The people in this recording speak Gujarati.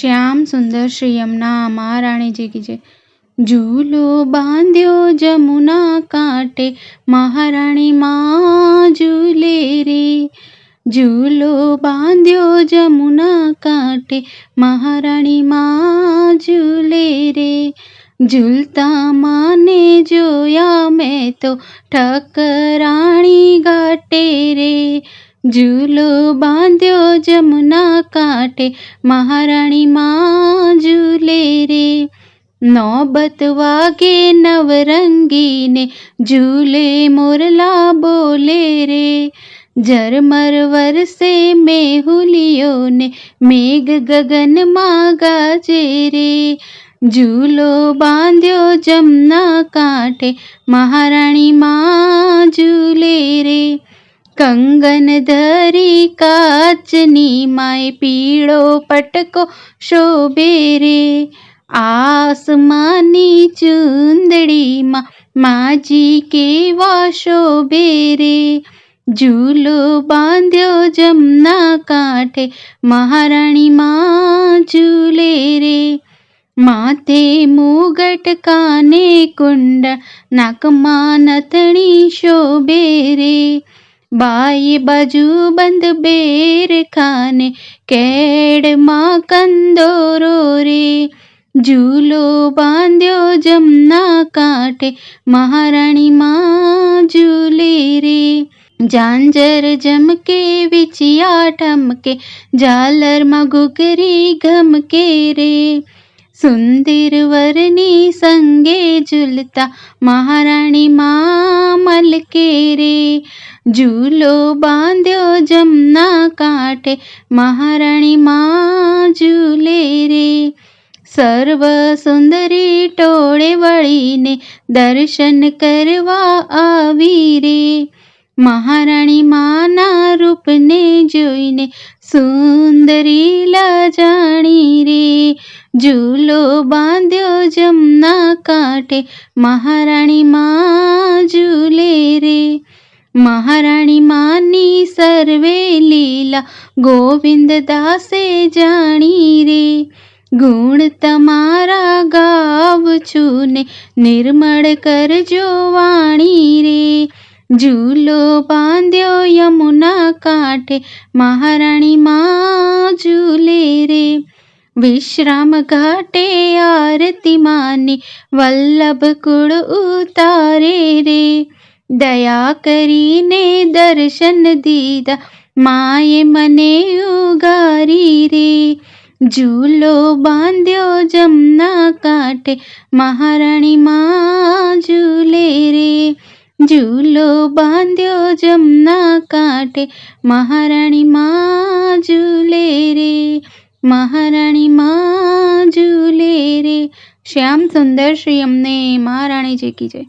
શ્યામ સુંદર શ્રી યમુના મહારાણીજી કી જય ઝૂલો બાંધ્યો જમુના કાંઠે, મહારાણી માં ઝૂલે રે. ઝૂલો બાંધ્યો જમુના કાંઠે, મહારાણી માં ઝૂલે રે. ઝૂલતા માને જોયા મેં તો ઠકરાણી ઘાટે રે. ઝૂલો બાંધ્યો જમુના કાંઠે, મહારાણી માં ઝૂલે રે. નોબત વાગે નવરંગીને, ઝૂલે મોરલા બોલે રે. ઝરમર વરસે મેહુલિયોને, મેઘ ગગનમાં ગાજે રે. ઝૂલો બાંધ્યો જમના કાંઠે, મહારાણી માં ઝૂલે રે. કંગન ધરી કાચની માય પીળો પટકો શોભે રે. આસમાની ચુંદડીમાં માજી કેવા શોભે રે. ઝૂલો બાંધ્યો જમના કાંઠે મહારાણી માં ઝૂલે રે. માથે મુગટ કાને કુંડ, નાકમાં નથણી શોભે રે. બાઈ બાજુ બંધ બેર ખાને કેડમાં કંદોરો રે ઝૂલો બાંધ્યો જમના કાંઠે મહારાણી માં ઝૂલે રે જાંજર જમકે વિચિયા ઠમકે ઝાલરમાં ઘૂઘરી ગમકે રે સુંદર વરની સંગે ઝૂલતા મહારાણી માં મલકે રે ઝૂલો બાંધ્યો જમના કાંઠે મહારાણી માં ઝૂલે રે સર્વ સુંદરી ટોળે વળીને દર્શન કરવા આવી રે મહારાણી માના રૂપને જોઈને સુંદરી જાણી રે. ઝૂલો બાંધ્યો જમના કાંઠે, મહારાણી માં ઝૂલે રે. મહારાણી માની સર્વે લીલા, ગોવિંદ દાસે જાણી રે. ગુણ તમારા ગાવ છું ને, નિર્મળ કરજો વાણી રે. ઝૂલો બાંધ્યો યમુના કાંઠે, મહારાણી માં ઝૂલે રે. વિશ્રામ ઘાટે આરતી માની, વલ્લભ કુળ ઉતારે રે. દયા કરીને દર્શન દીધા, માએ મને ઉગારી રે. ઝૂલો બાંધ્યો જમના કાંઠે, મહારાણી માં ઝૂલે રે. ઝૂલો બાંધ્યો જમના કાંઠે. મહારાણી માં ઝૂલે રે, મહારાણી માં ઝૂલે રે. શ્યામ સુંદર શ્રી અમને મહારાણી કી જય.